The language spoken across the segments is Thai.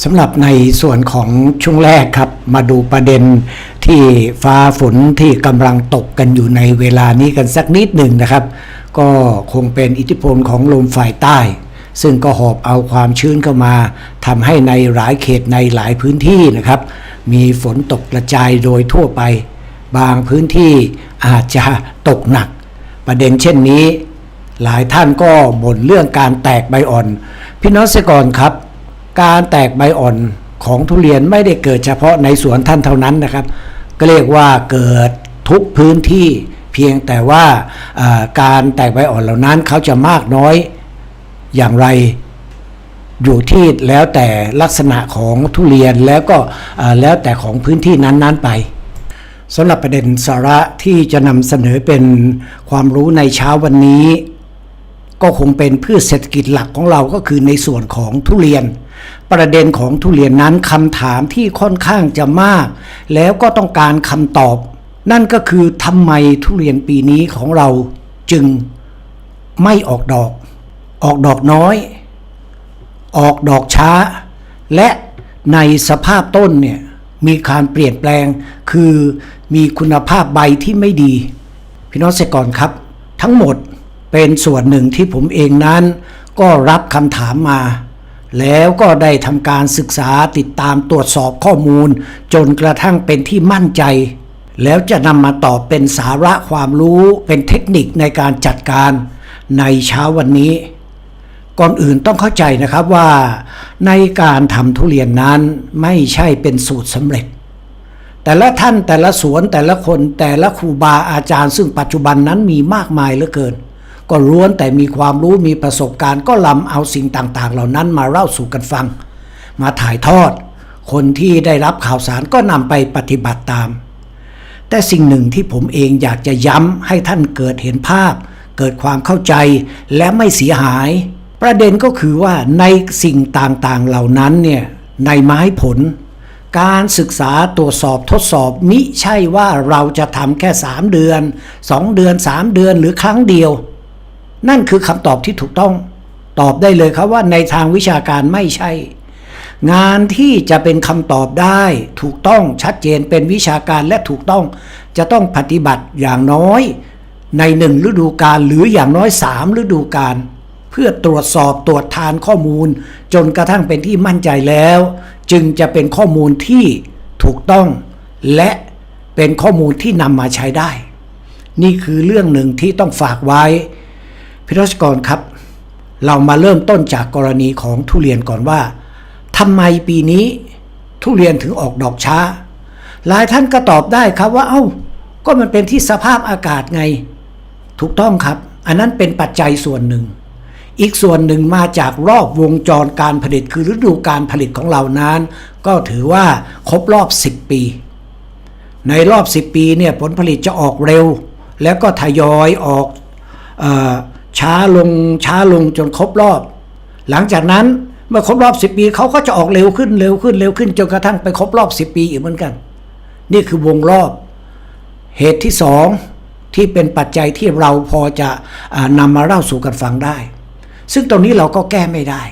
สำหรับในส่วนของช่วงแรกครับ มาดูประเด็นที่ฟ้าฝนที่กำลังตกกันอยู่ในเวลานี้กันสักนิดหนึ่งนะครับ ก็คงเป็นอิทธิพลของลมฝ่ายใต้ ซึ่งก็หอบเอาความชื้นเข้ามาทำให้ในหลายเขตในหลายพื้นที่นะครับ มีฝนตกกระจายโดยทั่วไป บางพื้นที่อาจจะตกหนัก ประเด็นเช่นนี้ หลายท่านก็บ่นเรื่องการแตกใบอ่อน พี่น้องเกษตรกรครับ การแตกใบอ่อนของทุเรียนไม่ได้เกิดเฉพาะในสวนท่านเท่านั้นนะครับ ก็เรียกว่าเกิดทุกพื้นที่เพียงแต่ว่าการแตกใบอ่อนเหล่านั้นเขาจะมากน้อยอย่างไรอยู่ที่แล้วแต่ลักษณะของทุเรียนแล้วก็แล้วแต่ของพื้นที่นั้นๆไปสำหรับประเด็นสาระที่จะนำเสนอเป็นความรู้ในเช้าวันนี้ ก็คงเป็นพืชเศรษฐกิจหลักของเราก็คือในส่วนของทุเรียน ประเด็นของทุเรียนนั้นคำถามที่ค่อนข้างจะมาก แล้วก็ต้องการคำตอบ นั่นก็คือทำไมทุเรียนปีนี้ของเราจึงไม่ออกดอก ออกดอกน้อย ออกดอกช้า และในสภาพต้นเนี่ยมีการเปลี่ยนแปลง คือมีคุณภาพใบที่ไม่ดี พี่น้องเกษตรกรครับ ทั้งหมด เป็นส่วนหนึ่งที่ผมเองนั้น ก็รับคำถามมา แล้วก็ได้ทำการศึกษาติดตามตรวจสอบข้อมูล จนกระทั่งเป็นที่มั่นใจ แล้วจะนำมาตอบเป็นสาระความรู้เป็นเทคนิคในการจัดการในเช้าวันนี้ ก่อนอื่นต้องเข้าใจนะครับว่า ในการทำทุเรียนนั้นไม่ใช่เป็นสูตรสำเร็จ แต่ละท่านแต่ละสวนแต่ละคนแต่ละครูบาอาจารย์ ซึ่งปัจจุบันนั้นมีมากมายเหลือเกิน ก็ล้วนแต่มีความรู้มีประสบการณ์ก็ลำเอาสิ่งต่างๆ เหล่านั้นมาเล่าสู่กันฟัง มาถ่ายทอด คนที่ได้รับข่าวสารก็นำไปปฏิบัติตาม แต่สิ่งหนึ่งที่ผมเองอยากจะย้ำให้ท่านเกิดเห็นภาพ เกิดความเข้าใจและไม่เสียหาย ประเด็นก็คือว่าในสิ่งต่างๆเหล่านั้นเนี่ยในไม้ผล การศึกษาตรวจสอบทดสอบมิใช่ว่าเราจะทำแค่ 3 เดือน 2 เดือน 3 เดือนหรือครั้งเดียว นั่นคือคำตอบที่ถูกต้องตอบได้เลยครับว่าในทางวิชาการไม่ใช่ งานที่จะเป็นคำตอบได้ถูกต้องชัดเจนเป็นวิชาการและถูกต้องจะต้องปฏิบัติอย่างน้อย ในหนึ่งฤดูกาลหรืออย่างน้อยสามฤดูกาลเพื่อตรวจสอบตรวจทานข้อมูล จนกระทั่งเป็นที่มั่นใจแล้ว จึงจะเป็นข้อมูลที่ถูกต้อง และเป็นข้อมูลที่นำมาใช้ได้ นี่คือเรื่องหนึ่งที่ต้องฝากไว้ พิรัชกรครับ เรามาเริ่มต้นจากกรณีของทุเรียนก่อนว่าทำไมปีนี้ทุเรียนถึงออกดอกช้า หลายท่านก็ตอบได้ครับว่าเอ้า ก็มันเป็นที่สภาพอากาศไง ถูกต้องครับ อันนั้นเป็นปัจจัยส่วนหนึ่ง อีกส่วนหนึ่งมาจากรอบวงจรการผลิตคือฤดูการผลิตของเรานั้น ก็ถือว่าครบรอบ 10 ปี ในรอบ 10 ปีเนี่ยผลผลิตจะออกเร็ว แล้วก็ทยอยออกออ ช้าลงช้าลงจนครบรอบ หลังจากนั้นเมื่อครบรอบ 10 ปีเขาก็จะออกเร็วขึ้นเร็วขึ้นเร็วขึ้นจนกระทั่งไปครบรอบ 10 ปีอีกเหมือนกัน นี่คือวงรอบ เหตุที่สองที่เป็นปัจจัยที่เราพอจะอนำมาเล่าสู่กันฟังได้ ซึ่งตรงนี้เราก็แก้ไม่ได้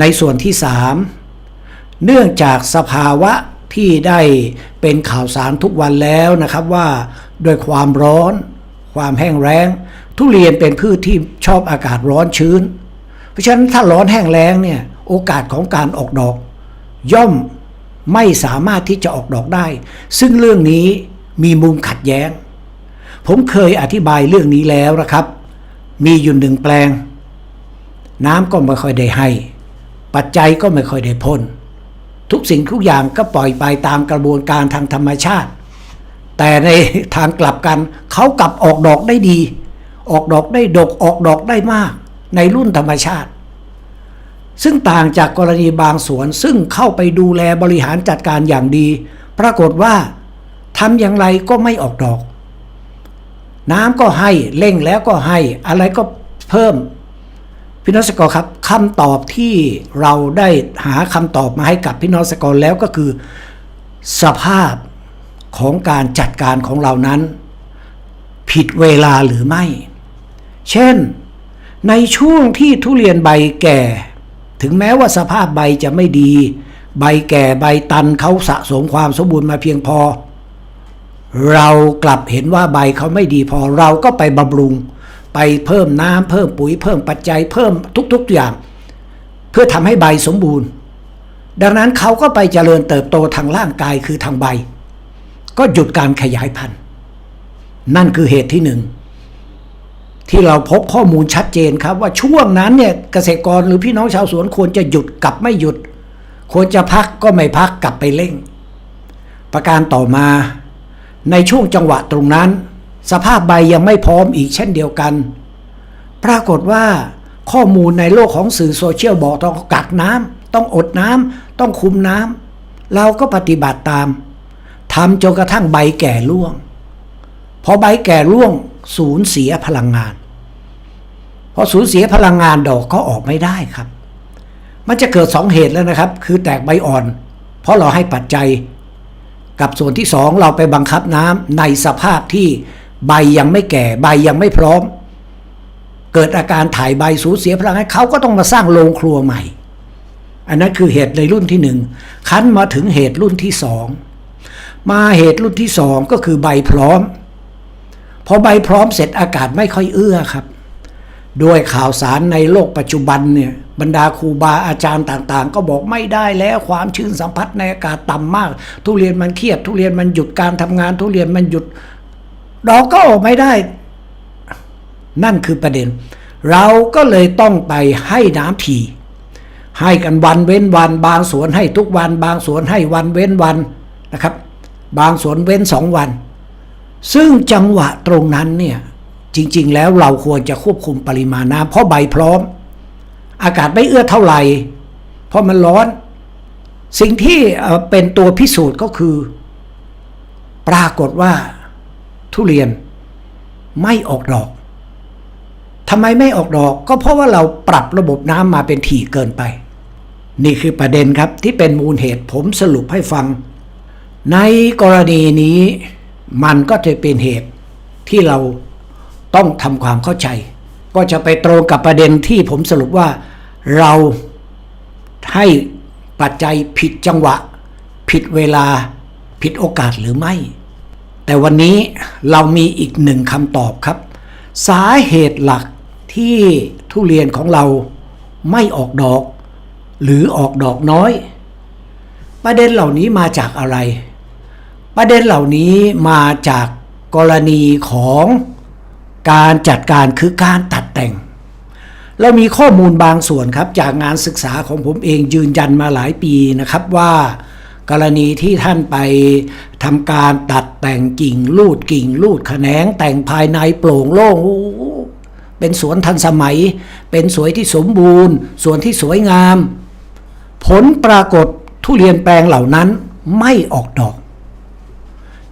ในส่วนที่สามเนื่องจากสภาวะที่ได้เป็นข่าวสารทุกวันแล้วนะครับว่า ด้วยความร้อน ความแห้งแล้ง ทุเรียนเป็นพืชที่ชอบอากาศร้อนชื้น เพราะฉะนั้นถ้าร้อนแห้งแล้งเนี่ยโอกาสของการออกดอก ย่อมไม่สามารถที่จะออกดอกได้ ซึ่งเรื่องนี้มีมุมขัดแย้ง ผมเคยอธิบายเรื่องนี้แล้วนะครับ มีอยู่หนึ่งแปลง น้ำก็ไม่ค่อยได้ให้ ปัจจัยก็ไม่ค่อยได้พ้นทุกสิ่งทุกอย่างก็ปล่อยไปตามกระบวนการทางธรรมชาติ แต่ในทางกลับกันเขากลับออกดอกได้ดี ออกดอกได้ดกออกดอกได้มาก ในรุ่นธรรมชาติ ซึ่งต่างจากกรณีบางสวนซึ่งเข้าไปดูแลบริหารจัดการอย่างดี ปรากฏว่าทำอย่างไรก็ไม่ออกดอก น้ำก็ให้เร่งแล้วก็ให้อะไรก็เพิ่มพี่น้องสกอร์ครับคำตอบที่เราได้หาคำตอบมาให้กับพี่น้องสกอร์แล้วก็คือ สภาพของการจัดการของเรานั้น ผิดเวลาหรือไม่ เช่น ในช่วงที่ทุเรียนใบแก่ ถึงแม้ว่าสภาพใบจะไม่ดี ใบแก่ใบตันเขาสะสมความสมบูรณ์มาเพียงพอ เรากลับเห็นว่าใบเขาไม่ดีพอเราก็ไปบำรุง ไปเพิ่มน้ำเพิ่มปุ๋ยเพิ่มปัจจัยเพิ่มทุกๆอย่าง เพื่อทำให้ใบสมบูรณ์ ดังนั้นเขาก็ไปเจริญเติบโตทางร่างกายคือทางใบ ก็หยุดการขยายพันธุ์ นั่นคือเหตุที่หนึ่ง ที่เราพบข้อมูลชัดเจนครับ ว่าช่วงนั้นเนี่ยเกษตรกรหรือพี่น้องชาวสวนควรจะหยุดกับไม่หยุด ควรจะพักก็ไม่พักกลับไปเร่ง ประการต่อมาในช่วงจังหวะตรงนั้น สภาพใบยังไม่พร้อมอีกเช่นเดียวกัน ปรากฏว่าข้อมูลในโลกของสื่อโซเชียลบอกต้องกักน้ำต้องอดน้ำต้องคุมน้ำเราก็ปฏิบัติตามทำจนกระทั่งใบแก่ร่วง พอใบแก่ร่วง สูญเสียพลังงาน พอสูญเสียพลังงานดอกก็ออกไม่ได้ครับ มันจะเกิดสองเหตุแล้วนะครับ คือแตกใบอ่อน เพราะเราให้ปัจจัย กับส่วนที่สองเราไปบังคับน้ำในสภาพที่ใบยังไม่แก่ใบยังไม่พร้อม เกิดอาการถ่ายใบสูญเสียพลังงานเขาก็ต้องมาสร้างโรงครัวใหม่ อันนั้นคือเหตุในรุ่นที่หนึ่งคันมาถึงเหตุรุ่นที่สองมาเหตุรุ่นที่สองก็คือใบพร้อม พอใบพร้อมเสร็จอากาศไม่ค่อยเอื้อครับ ด้วยข่าวสารในโลกปัจจุบันเนี่ยบรรดาครูบาอาจารย์ต่างๆ ก็บอกไม่ได้แล้วความชื้นสัมผัสในอากาศต่ำมาก ทุเรียนมันเครียดทุเรียนมันหยุดการทำงาน ทุเรียนมันหยุดดอกก็ออกไม่ได้ นั่นคือประเด็น เราก็เลยต้องไปให้น้ำทีให้กันวันเว้นวันบางสวนให้ทุกวัน บางสวนให้วันเว้นวันนะครับ บางสวนเว้นสองวัน ซึ่งจังหวะตรงนั้นเนี่ยจริง ๆ แล้วเราควรจะควบคุมปริมาณน้ำเพราะใบพร้อม อากาศไม่เอื้อเท่าไหร่ เพราะมันร้อน สิ่งที่เอ่อเป็นตัวพิสูจน์ก็คือ ปรากฏว่าทุเรียนไม่ออกดอกทำไมไม่ออกดอกก็เพราะว่าเราปรับระบบน้ำมาเป็นถี่เกินไป นี่คือประเด็นครับที่เป็นมูลเหตุผมสรุปให้ฟัง ในกรณีนี้ มันก็จะเป็นเหตุที่เราต้องทำความเข้าใจ ก็จะไปตรงกับประเด็นที่ผมสรุปว่าเราให้ปัจจัยผิดจังหวะ ผิดเวลาผิดโอกาสหรือไม่ แต่วันนี้เรามีอีกหนึ่งคำตอบครับ สาเหตุหลักที่ทุเรียนของเราไม่ออกดอก หรือออกดอกน้อย ประเด็นเหล่านี้มาจากอะไร ประเด็นเหล่านี้มาจากกรณีของการจัดการคือการตัดแต่ง เรามีข้อมูลบางส่วนครับจากงานศึกษาของผมเองยืนยันมาหลายปีนะครับว่า กรณีที่ท่านไปทำการตัดแต่งกิ่งลูดกิ่งลูดแขนงแต่งภายในโปร่งโล่งเป็นสวนทันสมัย เป็นสวยที่สมบูรณ์ สวนที่สวยงาม ผลปรากฏทุเรียนแปลงเหล่านั้นไม่ออกดอก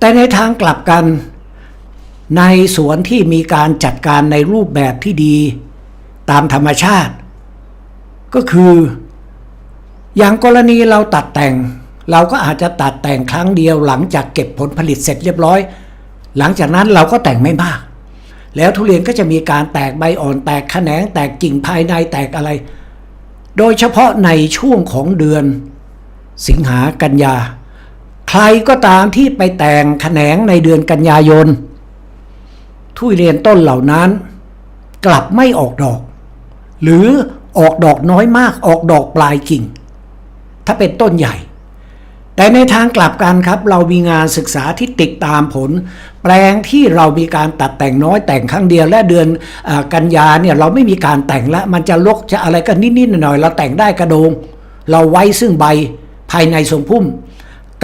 แต่ในทางกลับกัน ในสวนที่มีการจัดการในรูปแบบที่ดี ตามธรรมชาติ ก็คือ อย่างกรณีเราตัดแต่ง เราก็อาจจะตัดแต่งครั้งเดียวหลังจากเก็บผลผลิตเสร็จเรียบร้อย หลังจากนั้นเราก็แต่งไม่มาก แล้วทุเรียนก็จะมีการแตกใบอ่อนแตกแขนงแตกกิ่งภายในแตกอะไร โดยเฉพาะในช่วงของเดือน สิงหากันยา รก็ตามที่ไปแต่งแขนงในเดือนกันยายน ทุเรียนต้นเหล่านั้น กลับไม่ออกดอก หรือออกดอกน้อยมากออกดอกปลายกิ่ง ถ้าเป็นต้นใหญ่ แต่ในทางกลับกันครับ เรามีงานศึกษาที่ติดตามผล แปลงที่เรามีการตัดแต่งน้อยแต่งครั้งเดียวและเดือนอกันยาเนี่ยเราไม่มีการแต่งแล้วมันจะลกจะอะไรก็นิดๆหน่อยๆเราแต่งได้กระโดง เราไว้ซึ่งใบภายในทรงพุ่ม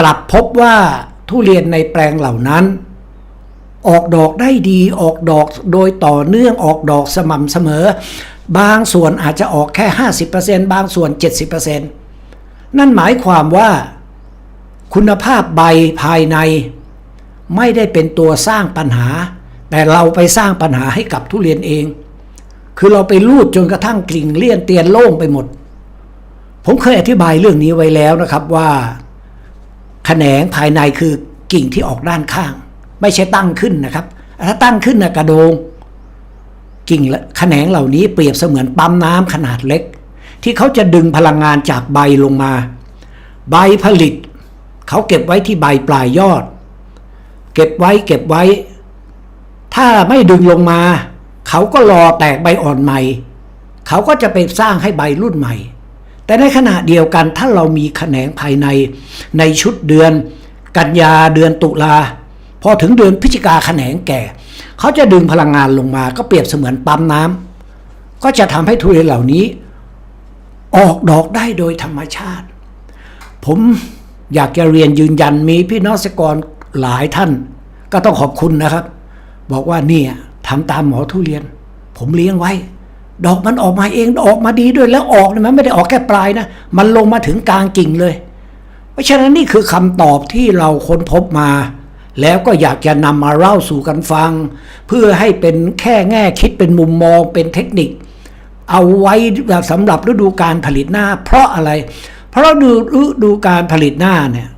กลับพบว่าทุเรียนในแปลงเหล่านั้น ออกดอกได้ดีออกดอกโดยต่อเนื่องออกดอกสม่ำเสมอ บางส่วนอาจจะออกแค่ 50%บางส่วน 70%นั่นหมายความว่าคุณภาพใบภายใน ไม่ได้เป็นตัวสร้างปัญหา แต่เราไปสร้างปัญหาให้กับทุเรียนเอง คือเราไปลูดจนกระทั่งกลิ่งเลี่ยนเตียนโล่งไปหมด ผมเคยอธิบายเรื่องนี้ไว้แล้วนะครับว่า แขนงภายในคือกิ่งที่ออกด้านข้าง ไม่ใช่ตั้งขึ้นนะครับ ถ้าตั้งขึ้นนะกระโดง กิ่งและแขนงเหล่านี้เปรียบเสมือนปั๊มน้ำขนาดเล็ก ที่เขาจะดึงพลังงานจากใบลงมา ใบผลิต เขาเก็บไว้ที่ใบปลายยอด เก็บไว้เก็บไว้ ถ้าไม่ดึงลงมา เขาก็รอแตกใบอ่อนใหม่ เขาก็จะไปสร้างให้ใบรุ่นใหม่ แต่ในขณะเดียวกันถ้าเรามีแขนงภายในในชุดเดือน กันยาเดือนตุลาพอถึงเดือนพฤศจิกาแขนงแก่ เขาจะดึงพลังงานลงมา ก็เปรียบเสมือนปั๊มน้ำก็จะทำให้ทุเรียนเหล่านี้ ออกดอกได้โดยธรรมชาติ ผมอยากจะเรียนยืนยันมีพี่น้องเกรกรหลายท่าน ก็ต้องขอบคุณนะครับ บอกว่าเนี่ยทำตามหมอทุเรียน ผมเลี้ยงไว้ ดอกมันออกมาเองออกมาดีด้วยแล้วออกเนี่ยมันไม่ได้ออกแค่ปลายนะ มันลงมาถึงกลางกิ่งเลย เพราะฉะนั้นนี่คือคำตอบที่เราค้นพบมา แล้วก็อยากจะนำมาเล่าสู่กันฟัง เพื่อให้เป็นแค่แง่คิดเป็นมุมมองเป็นเทคนิค เอาไว้สำหรับฤดูการผลิตหน้า เพราะอะไร เพราะดูฤดูการผลิตหน้าเนี่ย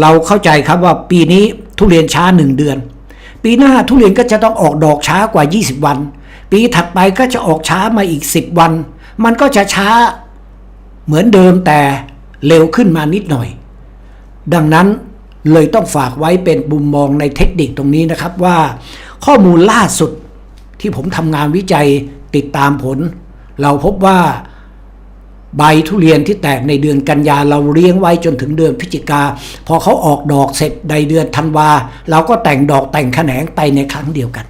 เราเข้าใจครับว่าปีนี้ทุเรียนช้าหนึ่งเดือน ปีหน้าทุเรียนก็จะต้องออกดอกช้ากว่า 20 วัน ปีถัดไปก็จะออกช้ามาอีก 10 วัน มันก็จะช้าเหมือนเดิมแต่เร็วขึ้นมานิดหน่อย ดังนั้นเลยต้องฝากไว้เป็นมุมมองในเทคนิคตรงนี้นะครับว่า ข้อมูลล่าสุดที่ผมทำงานวิจัยติดตามผล เราพบว่าใบทุเรียนที่แตกในเดือนกันยาเราเลี้ยงไว้จนถึงเดือนพฤศจิกา พอเขาออกดอกเสร็จในเดือนธันวา เราก็แต่งดอกแต่งแขนงไปในครั้งเดียวกัน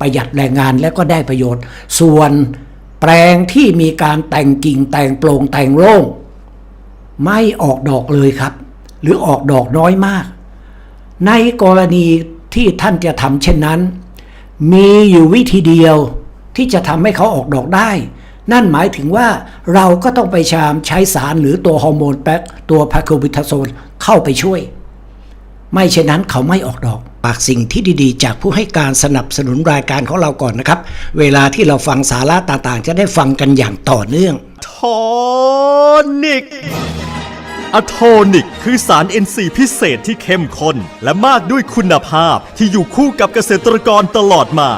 ประหยัดแรงงานและก็ได้ประโยชน์ ส่วนแปลงที่มีการแต่งกิ่งแต่งโปร่งแต่งโล่งไม่ออกดอกเลยครับ หรือออกดอกน้อยมาก ในกรณีที่ท่านจะทำเช่นนั้น มีอยู่วิธีเดียวที่จะทำให้เขาออกดอกได้ นั่นหมายถึงว่าเราก็ต้องไปชามใช้สารหรือตัวฮอร์โมนแปกตัวพาโคบิทาโซนเข้าไปช่วย ไม่เช่นนั้นเขาไม่ออกดอกฝากสิ่งที่ดีๆ จากผู้ให้การสนับสนุนรายการของเราก่อนนะครับ เวลาที่เราฟังสาระต่างๆ จะได้ฟังกันอย่างต่อเนื่องโทนิกอะโทนิก คือสาร NC พิเศษที่เข้มข้น และมากด้วยคุณภาพที่อยู่คู่กับเกษตรกรตลอดมา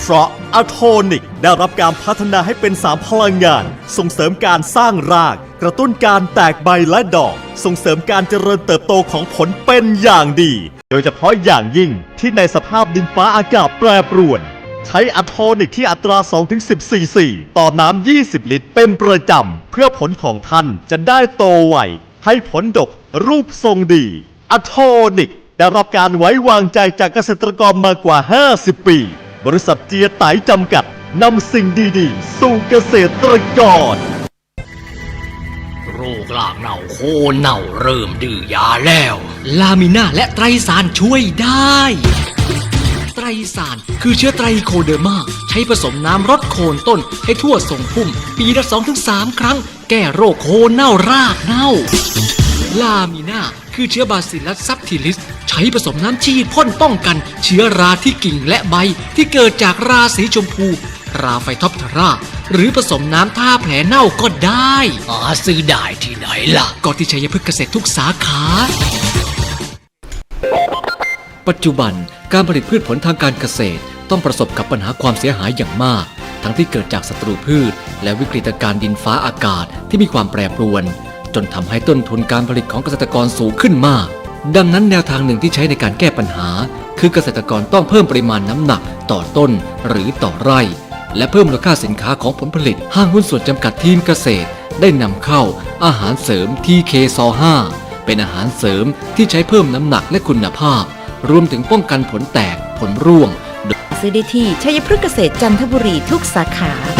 เพราะอะโทนิกได้รับการพัฒนาให้เป็นสารพลังงาน ส่งเสริมการสร้างราก กระตุ้นการแตกใบและดอก ส่งเสริมการเจริญเติบโตของผลเป็นอย่างดี โดยเฉพาะอย่างยิ่งที่ในสภาพดินฟ้าอากาศแปรปรวน ใช้อะโทนิกที่อัตรา 2-10ซีซีต่อน้ำ 20 ลิตร เป็นประจำ เพื่อผลของท่านจะได้โตไว ให้ผลดกรูปทรงดีอะโทนิกได้รับการไว้วางใจจากเกษตรกรมากว่า 50 ปี บริษัทเจียไตจำกัดนำสิ่งดี ๆ สู่เกษตรกร โรคลากเน่าโคเน่าเริ่มดื้อยาแล้ว ลามิน่าและไตรสารช่วยได้ ไตรสารคือเชื้อไตรโคเดอร์มา ใช้ผสมน้ำรดโคนต้นให้ทั่วทรงพุ่ม ปีละ2-3 ครั้ง แก้โรคโคเน่ารากเน่า ลามิน่าคือเชื้อบาซิลัสซับทิลิส ใช้ผสมน้ำฉีดพ่นป้องกัน เชื้อราที่กิ่งและใบที่เกิดจากราสีชมพู ราไฟท็อปทารา หรือผสมน้ำท่าแผลเน่าก็ได้หาซื้อได้ที่ไหนล่ะ ก็ที่ชัยพฤกษ์เกษตรทุกสาขา ปัจจุบันการผลิตพืชผลทางการเกษตร ต้องประสบกับปัญหาความเสียหายอย่างมาก ทั้งที่เกิดจากศัตรูพืช และวิกฤตการณ์ดินฟ้าอากาศที่มีความแปรปรวน จนทำให้ต้นทุนการผลิตของเกษตรกรสูงขึ้นมาก ดังนั้นแนวทางหนึ่งที่ใช้ในการแก้ปัญหา คือเกษตรกรต้องเพิ่มปริมาณน้ำหนักต่อต้นหรือต่อไร่ และเพิ่มมูลค่าสินค้าของผลผลิต ห้างหุ้นส่วนจำกัดทีมเกษตร ได้นำเข้าอาหารเสริม TK ซ5เป็นอาหารเสริมที่ใช้เพิ่มน้ำหนักและคุณภาพ รวมถึงป้องกันผลแตกผลร่วง ซื้อได้ที่ชัยพฤกษ์เกษตรจันทบุรีทุกสาขา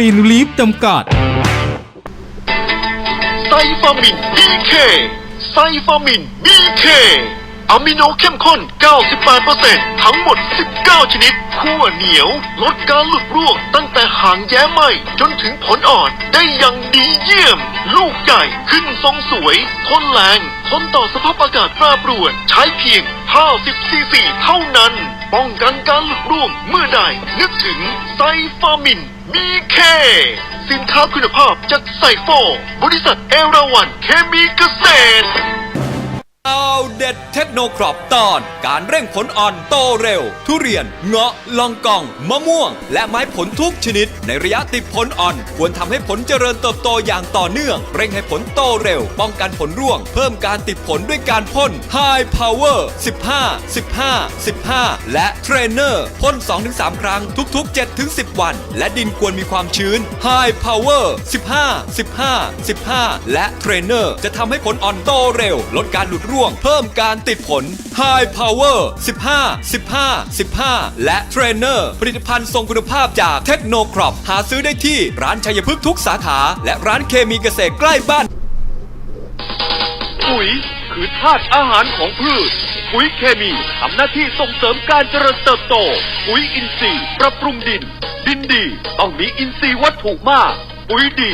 ีนลีฟจำกัด ไซฟามิน BK ไซฟามิน BK อะมิโนเข้มข้น 98%ทั้งหมด 19 ชนิดคั่วเหนียว ลดการหลุดร่วงตั้งแต่หางแย้ไหมจนถึงผลอ่อนได้อย่างดีเยี่ยม ลูกใหญ่ขึ้นทรงสวย ทนแรง ทนต่อสภาพอากาศแปรปรวน ใช้เพียง 50ซีซีเท่านั้น ป้องกันการหลุดร่วงเมื่อใดนึกถึงไซฟามิน มีเค สินค้าคุณภาพจากไซโฟบริษัทเอราวันเคมีเกษตร เอาเด็ดเทคโนครอปตอน การเร่งผลอ่อนโตเร็ว ทุเรียน เงาะลองกอง มะม่วง และไม้ผลทุกชนิด ในระยะติดผลอ่อน ควรทำให้ผลเจริญเติบโตอย่างต่อเนื่อง เร่งให้ผลโตเร็ว ป้องกันผลร่วง เพิ่มการติดผลด้วยการพ่น High Power 15 15 15 และเทรนเนอร์พ่น 2-3 ครั้งทุก ๆ 7-10 วัน และดินควรมีความชื้น High Power 15 15 15 และเทรนเนอร์จะทำให้ผลอ่อนโตเร็ว ลดการหลุดร่วง เพิ่มการติดผล High Power 15 15 15 และเทรนเนอร์ผลิตภัณฑ์ทรงคุณภาพจากเทคโนครอปหาซื้อได้ที่ร้านชัยพฤกษ์ทุกสาขา และร้านเคมีเกษตรใกล้บ้าน ปุ๋ยคือธาตุอาหารของพืช ปุ๋ยเคมีทำหน้าที่ส่งเสริมการเจริญเติบโต ปุ๋ยอินทรีย์ปรับปรุงดิน ดินดี ต้องมีอินทรีย์วัตถุมาก ปุ๋ยดี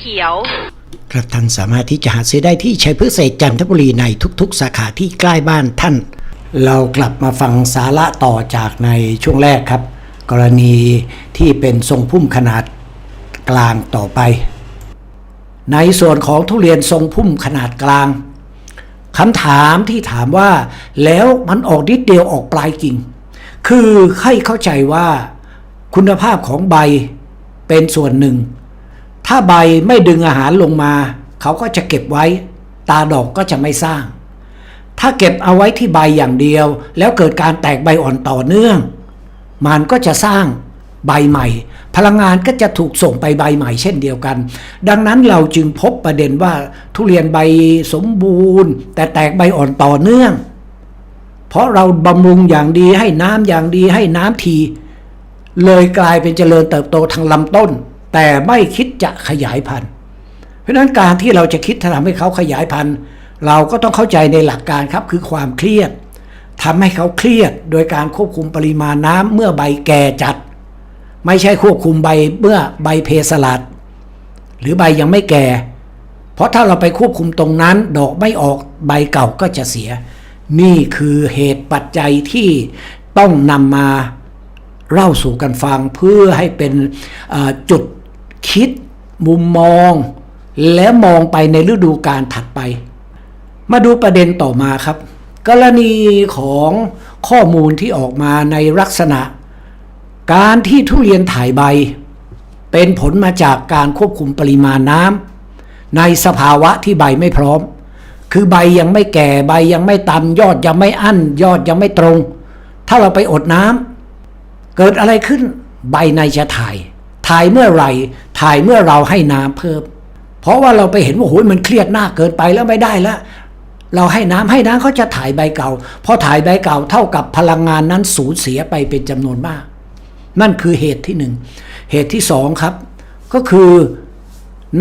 ขียวครับท่านสามารถที่จะหาซื้อได้ที่ชัยพฤกษ์เศษจันทบุรีในทุกๆ สาขาที่ใกล้บ้านท่าน เรากลับมาฟังสาระต่อจากในช่วงแรกครับ กรณีที่เป็นทรงพุ่มขนาดกลางต่อไป ในส่วนของทุเรียนทรงพุ่มขนาดกลางคำถามที่ถามว่าแล้วมันออกนิดเดียวออกปลายกิ่ง คือให้เข้าใจว่าคุณภาพของใบเป็นส่วนหนึ่ง ถ้าใบไม่ดึงอาหารลงมา เขาก็จะเก็บไว้ ตาดอกก็จะไม่สร้าง ถ้าเก็บเอาไว้ที่ใบอย่างเดียว แล้วเกิดการแตกใบอ่อนต่อเนื่อง มันก็จะสร้างใบใหม่ พลังงานก็จะถูกส่งไปใบใหม่เช่นเดียวกัน ดังนั้นเราจึงพบประเด็นว่าทุเรียนใบสมบูรณ์ แต่แตกใบอ่อนต่อเนื่อง เพราะเราบำรุงอย่างดีให้น้ำอย่างดีให้น้ำที เลยกลายเป็นเจริญเติบโตทางลำต้น แต่ไม่คิดจะขยายพันธุ์ เพราะนั้นการที่เราจะคิดทำให้เขาขยายพันธุ์ เราก็ต้องเข้าใจในหลักการครับคือความเครียดทำให้เขาเครียดโดยการควบคุมปริมาณน้ำเมื่อใบแก่จัด ไม่ใช่ควบคุมใบเมื่อใบเพสลัด หรือใบยังไม่แก่ เพราะถ้าเราไปควบคุมตรงนั้นดอกไม่ออกใบเก่าก็จะเสีย นี่คือเหตุปัจจัยที่ต้องนำมาเล่าสู่กันฟังเพื่อให้เป็นจุด คิดมุมมอง และมองไปในฤดูการถัดไป มาดูประเด็นต่อมาครับ กรณีของข้อมูลที่ออกมาในลักษณะ การที่ทุเรียนถ่ายใบ เป็นผลมาจากการควบคุมปริมาณน้ำในสภาวะที่ใบไม่พร้อม คือใบยังไม่แก่ใบยังไม่ตำยอดยังไม่อั้น ยอดยังไม่ตรง ถ้าเราไปอดน้ำเกิดอะไรขึ้นใบในจะถ่าย ถ่ายเมื่อไหร่ ถ่ายเมื่อเราให้น้ำเพิ่ม เพราะว่าเราไปเห็นว่าโอ้ยมันเครียดหน้าเกินไปแล้วไม่ได้แล้วเราให้น้ำให้น้ำเขาจะถ่ายใบเก่าพอถ่ายใบเก่าเท่ากับพลังงานนั้นสูญเสียไปเป็นจำนวนมาก นั่นคือเหตุที่หนึ่งเหตุที่สองครับ ก็คือ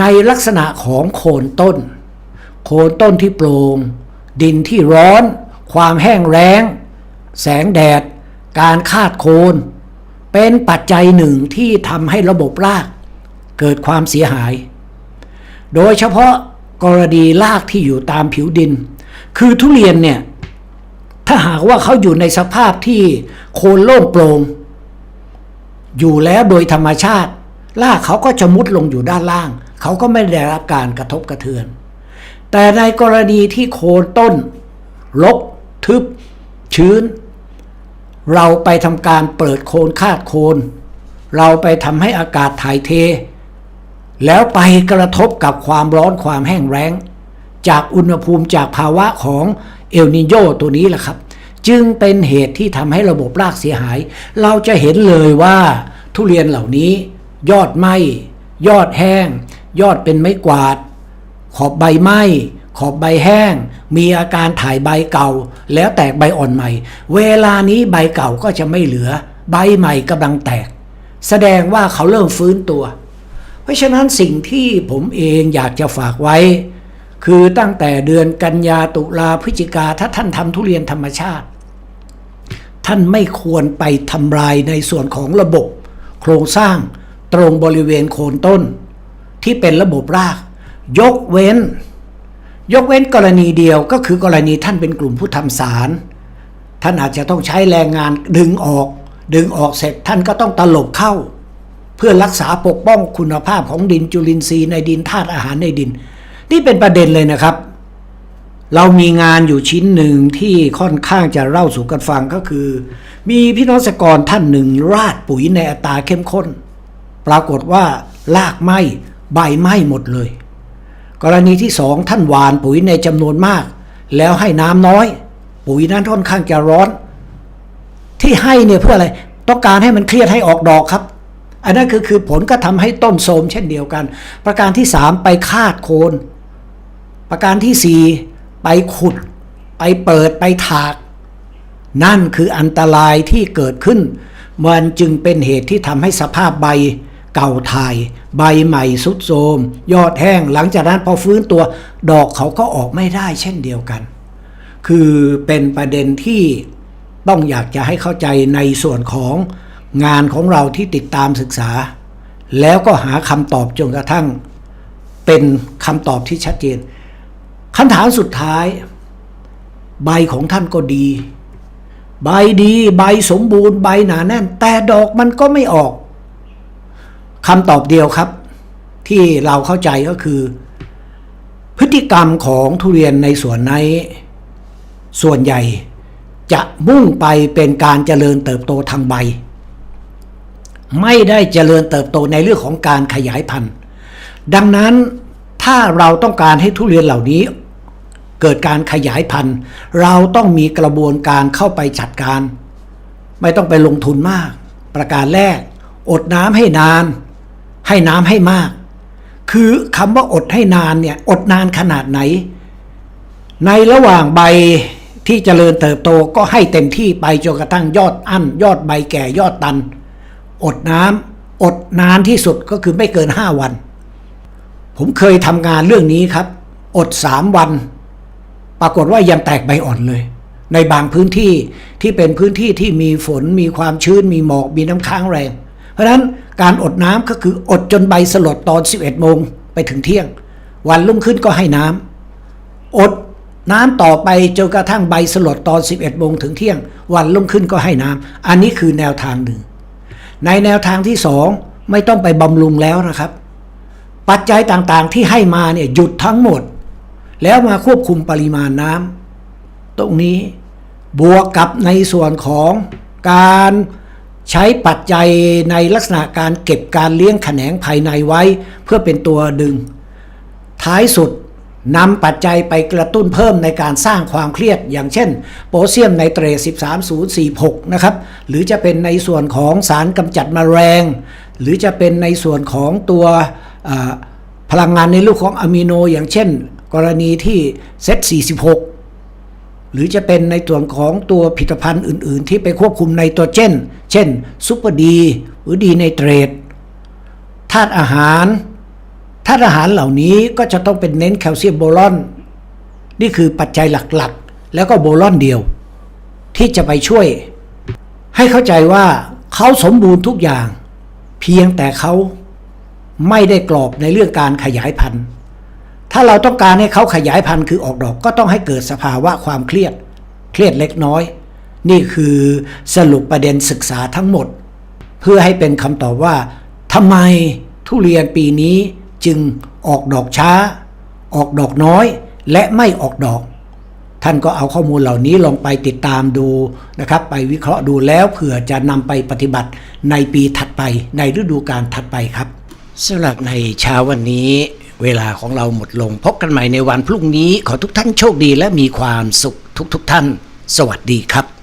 ในลักษณะของโคนต้น โคนต้นที่โปร่งดินที่ร้อน ความแห้งแล้ง แสงแดด การคาดโคน เป็นปัจจัยหนึ่งที่ทำให้ระบบรากเกิดความเสียหาย โดยเฉพาะกรณีรากที่อยู่ตามผิวดิน คือทุเรียนเนี่ย ถ้าหากว่าเขาอยู่ในสภาพที่โคนโล่งโปร่งอยู่แล้วโดยธรรมชาติรากเขาก็จะมุดลงอยู่ด้านล่าง เขาก็ไม่ได้รับการกระทบกระเทือน แต่ในกรณีที่โคนต้นรกทึบชื้น เราไปทำการเปิดโคนคาดโคน เราไปทำให้อากาศถ่ายเท แล้วไปกระทบกับความร้อนความแห้งแล้ง จากอุณหภูมิจากภาวะของเอลนิโยตัวนี้แหละครับ จึงเป็นเหตุที่ทำให้ระบบรากเสียหาย เราจะเห็นเลยว่าทุเรียนเหล่านี้ ยอดไหมยอดแห้ง ยอดเป็นไม้กวาด ขอบใบไหม้ ขอบใบแห้ง มีอาการถ่ายใบเก่า แล้วแตกใบอ่อนใหม่ เวลานี้ใบเก่าก็จะไม่เหลือ ใบใหม่กำลังแตก แสดงว่าเขาเริ่มฟื้นตัว เพราะฉะนั้นสิ่งที่ผมเองอยากจะฝากไว้ คือตั้งแต่เดือนกันยาตุลาพฤศจิกาถ้าท่านทำทุเรียนธรรมชาติ ท่านไม่ควรไปทำลายในส่วนของระบบ โครงสร้างตรงบริเวณโคนต้น ที่เป็นระบบราก ยกเว้น ยกเว้นกรณีเดียวก็คือกรณีท่านเป็นกลุ่มผู้ทำสาร ท่านอาจจะต้องใช้แรงงานดึงออก ดึงออกเสร็จท่านก็ต้องตลบเข้า เพื่อรักษาปกป้องคุณภาพของดินจุลินทรีย์ในดินธาตุอาหารในดิน นี่เป็นประเด็นเลยนะครับ เรามีงานอยู่ชิ้นหนึ่งที่ค่อนข้างจะเล่าสู่กันฟังก็คือ มีพี่น้องเกษตรกรท่านหนึ่งราดปุ๋ยในอัตราเข้มข้น ปรากฏว่าลากไหมใบไหมหมดเลย กรณีที่สองท่านหวานปุ๋ยในจำนวนมาก แล้วให้น้ำน้อย ปุ๋ยนั้นค่อนข้างจะร้อน ที่ให้เนี่ยเพื่ออะไรต้องการให้มันเครียดให้ออกดอกครับ อันนั้นคือคือผลก็ทำให้ต้นโทมเช่นเดียวกัน ประการที่สามไปคาดโคน ประการที่สี่ไปขุด ไปเปิดไปถาก นั่นคืออันตรายที่เกิดขึ้น มันจึงเป็นเหตุที่ทำให้สภาพใบ เก่าถ่าย ใบใหม่สุดโทมยอดแห้งหลังจากนั้นพอฟื้นตัวดอกเขาก็ออกไม่ได้เช่นเดียวกัน คือเป็นประเด็นที่ต้องอยากจะให้เข้าใจในส่วนของงานของเราที่ติดตามศึกษา แล้วก็หาคำตอบจนกระทั่ง เป็นคำตอบที่ชัดเจนคำถามสุดท้าย ใบของท่านก็ดี ใบดี ใบสมบูรณ์ใบหนาแน่น แต่ดอกมันก็ไม่ออก คำตอบเดียวครับ ที่เราเข้าใจก็คือ พฤติกรรมของทุเรียนในสวนในส่วนใหญ่ จะมุ่งไปเป็นการเจริญเติบโตทางใบ ไม่ได้เจริญเติบโตในเรื่องของการขยายพันธุ์ ดังนั้นถ้าเราต้องการให้ทุเรียนเหล่านี้เกิดการขยายพันธุ์ เราต้องมีกระบวนการเข้าไปจัดการ ไม่ต้องไปลงทุนมาก ประการแรก อดน้ำให้นาน ให้น้ำให้มาก คือคำว่าอดให้นานเนี่ย อดนานขนาดไหน ในระหว่างใบที่เจริญเติบโตก็ให้เต็มที่ไปจนกระทั่งยอดอั้น ยอดใบแก่ยอดตัน อดน้ำอดนานที่สุดก็คือไม่เกิน5วัน ผมเคยทำงานเรื่องนี้ครับ อด3วัน ปรากฏว่ายังแตกใบอ่อนเลย ในบางพื้นที่ที่เป็นพื้นที่ที่มีฝนมีความชื้นมีหมอกมีน้ำค้างแรง เพราะฉะนั้น การอดน้ำก็คืออดจนใบสลดตอน 11โมงไปถึงเที่ยง วันรุ่งขึ้นก็ให้น้ำอดน้ำต่อไปจนกระทั่งใบสลดตอน 11โมงถึงเที่ยง วันรุ่งขึ้นก็ให้น้ำอันนี้คือแนวทางหนึ่ง ในแนวทางที่สองไม่ต้องไปบำรุงแล้วนะครับ ปัจจัยต่างๆที่ให้มาเนี่ยหยุดทั้งหมด แล้วมาควบคุมปริมาณน้ำตรงนี้บวกกับในส่วนของการ ใช้ปัจจัยในลักษณะการเก็บการเลี้ยงแขนงภายในไว้ เพื่อเป็นตัวดึง ท้ายสุดนำปัจจัยไปกระตุ้นเพิ่มในการสร้างความเครียด อย่างเช่น โพแทสเซียมไนเตรต13046 นะครับ หรือจะเป็นในส่วนของสารกำจัดแมลง หรือจะเป็นในส่วนของตัวพลังงานในรูปของอะมิโน อย่างเช่น กรณีที่เซต46 หรือจะเป็นในส่วนของตัวผลิตภัณฑ์อื่น ๆ ที่ไปควบคุมไนโตรเจน เช่นซูเปอร์ดีหรือดีไนเตรตธาตุอาหารธาตุอาหารเหล่านี้ก็จะต้องเป็นเน้นแคลเซียมโบรอน นี่คือปัจจัยหลักๆ แล้วก็โบรอนเดียว ที่จะไปช่วย ให้เข้าใจว่าเขาสมบูรณ์ทุกอย่าง เพียงแต่เขาไม่ได้กรอบในเรื่องการขยายพันธุ์ ถ้าเราต้องการให้เขาขยายพันธุ์คือออกดอกก็ต้องให้เกิดสภาวะความเครียด เครียดเล็กน้อย นี่คือสรุปประเด็นศึกษาทั้งหมด เพื่อให้เป็นคำตอบว่าทำไมทุเรียนปีนี้จึงออกดอกช้า ออกดอกน้อย และไม่ออกดอก ท่านก็เอาข้อมูลเหล่านี้ลองไปติดตามดูนะครับ ไปวิเคราะห์ดูแล้วเผื่อจะนำไปปฏิบัติในปีถัดไปในฤดูกาลถัดไปครับสำหรับในเช้าวันนี้ เวลาของเราหมดลง พบกันใหม่ในวันพรุ่งนี้ ขอทุกท่านโชคดีและมีความสุขทุกๆทท่าน สวัสดีครับ